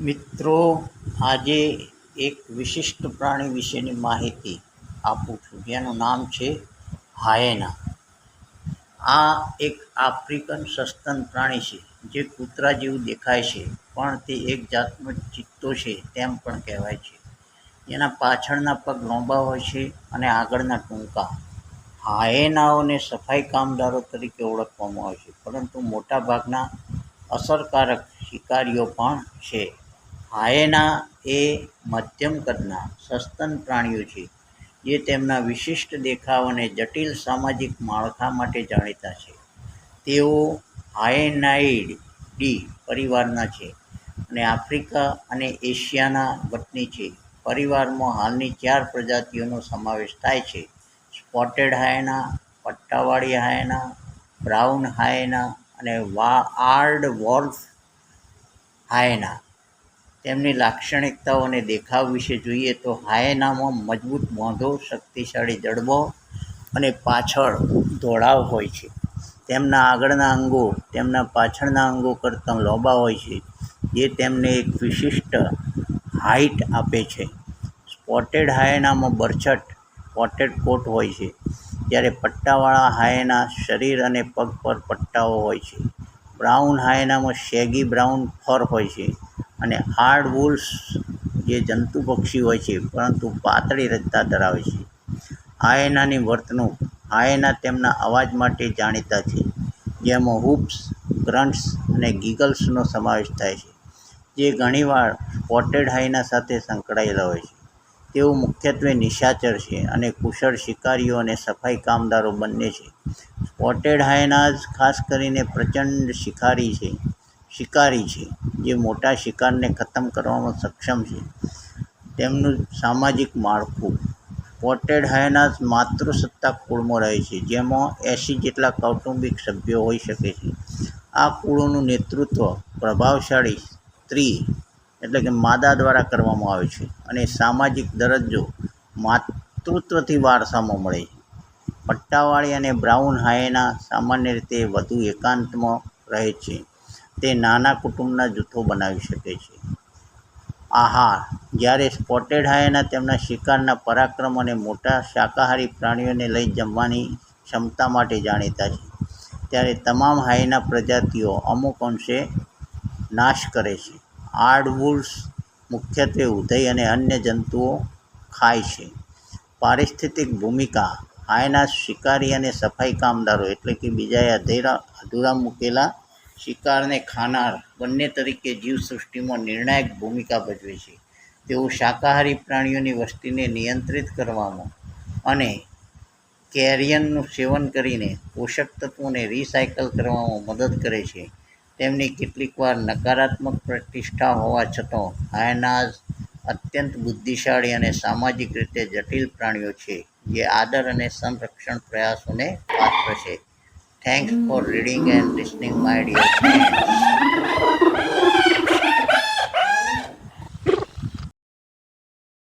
મિત્રો, આજે એક વિશિષ્ટ પ્રાણી વિશેની માહિતી આપું છું. જેનું નામ છે હાયેના. આ એક આફ્રિકન સસ્તન પ્રાણી છે, જે કૂતરા જેવું દેખાય છે, પણ તે એક જાતનો ચિત્તો છે તેમ પણ કહેવાય છે. એના પાછળના પગ લાંબા હોય છે અને આગળના ટૂંકા. હાયેનાઓને સફાઈ કામદારો તરીકે ઓળખવામાં આવે છે, પરંતુ મોટાભાગના અસરકારક શિકારીઓ પણ છે. હાયેના એ મધ્યમ કદના સસ્તન પ્રાણીઓ છે, જે તેમના વિશિષ્ટ દેખાવ અને જટિલ સામાજિક માળખા માટે જાણીતા છે. તેઓ હાયેનાઇડી પરિવારના છે અને આફ્રિકા અને એશિયાના વતની છે. પરિવારમાં હાલની ચાર પ્રજાતિઓનો સમાવેશ થાય છે. સ્પોટેડ હાયના, પટ્ટાવાળી હાયના, બ્રાઉન હાયના અને વા આર્ડ વોલ્ફ હાયેના. તેમની લાક્ષણિકતાઓ અને દેખાવ વિશે જોઈએ તો હાયનામાં મજબૂત મોઢું શક્તિશાળી જડબો અને પાછળ ધોળાવ હોય છે. તેમના આગળના અંગો, તેમના પાછળના અંગો કરતાં લોબા હોય છે, જે તેમને એક વિશિષ્ટ હાઇટ આપે છે. સ્પોટેડ હાયનામાં બરછટ સ્પોટેડ કોટ હોય છે, જ્યારે પટ્ટાવાળા હાયના શરીર અને પગ પર પટ્ટાઓ હોય છે. બ્રાઉન હાયનામાં શેગી બ્રાઉન ફર હોય છે. અને હાર્ડ વૂલ્સ જે જંતુ પક્ષી હોય છે, પરંતુ પાતળી રચના ધરાવે છે. આયનાની વર્તણૂક હાયના તેમના અવાજ માટે જાણીતા છે. જેમાં હૂપ્સ ગ્રન્ટ્સ અને ગીગલ્સનો સમાવેશ થાય છે, જે ઘણીવાર સ્પોટેડ હાયના સાથે સંકળાયેલા હોય છે. તેઓ મુખ્યત્વે નિશાચર છે અને કુશળ શિકારીઓ અને સફાઈ કામદારો બંને છે. સ્પોટેડ હાયનાઝ ખાસ કરીને પ્રચંડ શિકારી છે. શિકારી છે, જે મોટા શિકારને ખતમ કરવામાં સક્ષમ છે. તેમનું સામાજિક માળખું પોટેડ હાયેનાઝ માતૃસત્તા કુળમાં રહે છે, જેમાં એંસી જેટલા કૌટુંબિક સભ્યો હોઈ શકે છે. આ કુળોનું નેતૃત્વ પ્રભાવશાળી સ્ત્રી એટલે કે માદા દ્વારા કરવામાં આવે છે અને સામાજિક દરજ્જો માતૃત્વથી વારસામાં મળે છે. પટ્ટાવાળી અને બ્રાઉન હાયના સામાન્ય રીતે વધુ એકાંતમાં રહે છે. તે નાના કુટુંબના જૂથો બનાવી શકે છે. આહાર. જ્યારે સ્પોટેડ હાયના તેમના શિકારના પરાક્રમ અને મોટા શાકાહારી પ્રાણીઓને લઈ જમવાની ક્ષમતા માટે જાણીતા છે. ત્યારે તમામ હાયના પ્રજાતિઓ અમુક અંશે નાશ કરે છે. આર્ડવુડ્સ મુખ્યત્વે ઉધઈ અને અન્ય જંતુઓ ખાય છે. પારિસ્થિતિક ભૂમિકા. હાયના શિકારી અને સફાઈ કામદારો એટલે કે બીજાએ અધેરા અધૂરા મૂકેલા શિકારને ખાનાર બંને તરીકે જીવસૃષ્ટિમાં નિર્ણાયક ભૂમિકા ભજવે છે. તેઓ શાકાહારી પ્રાણીઓની વસ્તીને નિયંત્રિત કરવામાં અને કેરિયનનું સેવન કરીને પોષક તત્વોને રિસાયકલ કરવામાં મદદ કરે છે. તેમની કેટલીકવાર નકારાત્મક પ્રતિષ્ઠા હોવા છતાં હાયનાઝ અત્યંત બુદ્ધિશાળી અને સામાજિક રીતે જટિલ પ્રાણીઓ છે, જે આદર અને સંરક્ષણ પ્રયાસોને પાત્ર છે. Thanks for reading and listening, my dear friends.